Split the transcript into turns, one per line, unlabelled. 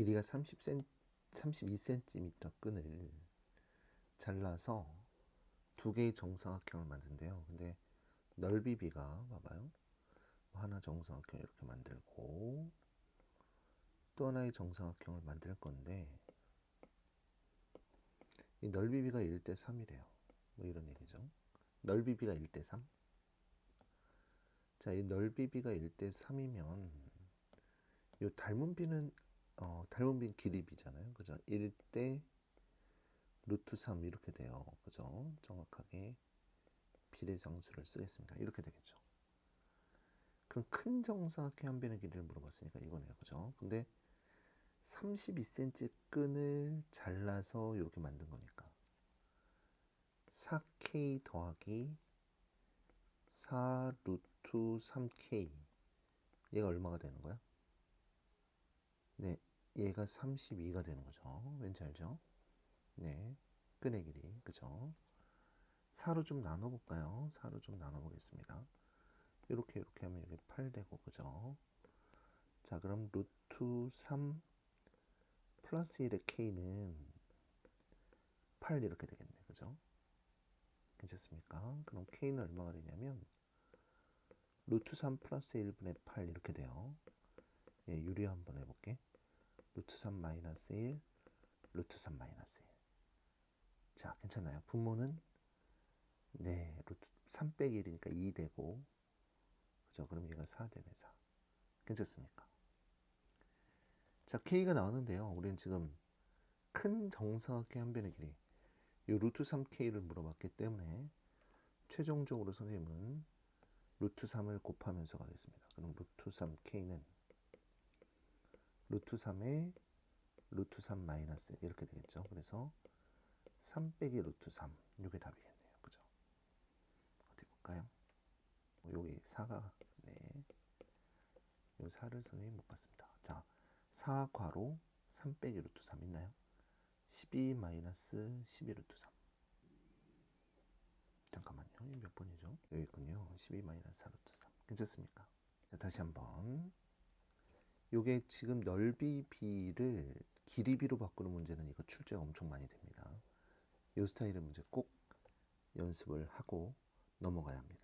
길이가 30cm, 32cm 끈을 잘라서 두 개의 정사각형을 만든대요. 근데 넓이 비가 봐봐요. 뭐 하나 정사각형 이렇게 만들고 또 하나의 정사각형을 만들 건데 이 넓이 비가 1대 3이래요. 뭐 이런 얘기죠. 넓이 비가 1대 3. 자, 이 넓이 비가 1대 3이면 이 닮은 비는 어, 길이 비잖아요. 그죠? 1대 루트 3 이렇게 돼요. 그죠? 정확하게 비례상수를 쓰겠습니다. 이렇게 되겠죠. 그럼 큰 정사각형 한 변의 길이를 물어봤으니까 이거네요. 그죠? 근데 32cm 끈을 잘라서 이렇게 만든 거니까 4K 더하기 4 루트 3K 얘가 얼마가 되는 거야? 네, 얘가 32가 되는 거죠. 왠지 알죠? 네, 끈의 길이, 그죠? 4로 좀 나눠볼까요? 4로 좀 나눠보겠습니다. 이렇게 이렇게 하면 이게 8 되고, 그죠? 자, 그럼 루트 3 플러스 1의 K는 8 이렇게 되겠네, 그죠? 괜찮습니까? 그럼 K는 얼마가 되냐면 루트 3 플러스 1분의 8 이렇게 돼요. 예, 유리 한번 해볼게. 루트 3 마이너스 1, 루트 3 마이너스 1. 자, 괜찮아요. 분모는 네, 루트 3 빼기 1이니까 2 되고 그죠? 그럼 얘가 4 되네, 4. 괜찮습니까? 자, K가 나오는데요. 우리는 지금 큰 정사각형 한 변의 길이 이 루트 3K를 물어봤기 때문에 최종적으로 선생님은 루트 3을 곱하면서 가겠습니다. 그럼 루트 3K는 루트 3에 루트 3 마이너스 이렇게 되겠죠. 그래서 3 빼기 루트 3 이게 답이겠네요. 그죠? 어디 볼까요? 여기 4가 네. 요 4를 선생님 못 봤습니다. 자, 4 괄호 3 빼기 루트 3 있나요? 12 마이너스 12 루트 3 잠깐만요. 이몇 번이죠? 여기 있군요. 12 마이너스 4 루트 3 괜찮습니까? 자, 다시 한번 요게 지금 넓이 비를 길이 비로 바꾸는 문제는 이거 출제가 엄청 많이 됩니다. 요 스타일의 문제 꼭 연습을 하고 넘어가야 합니다.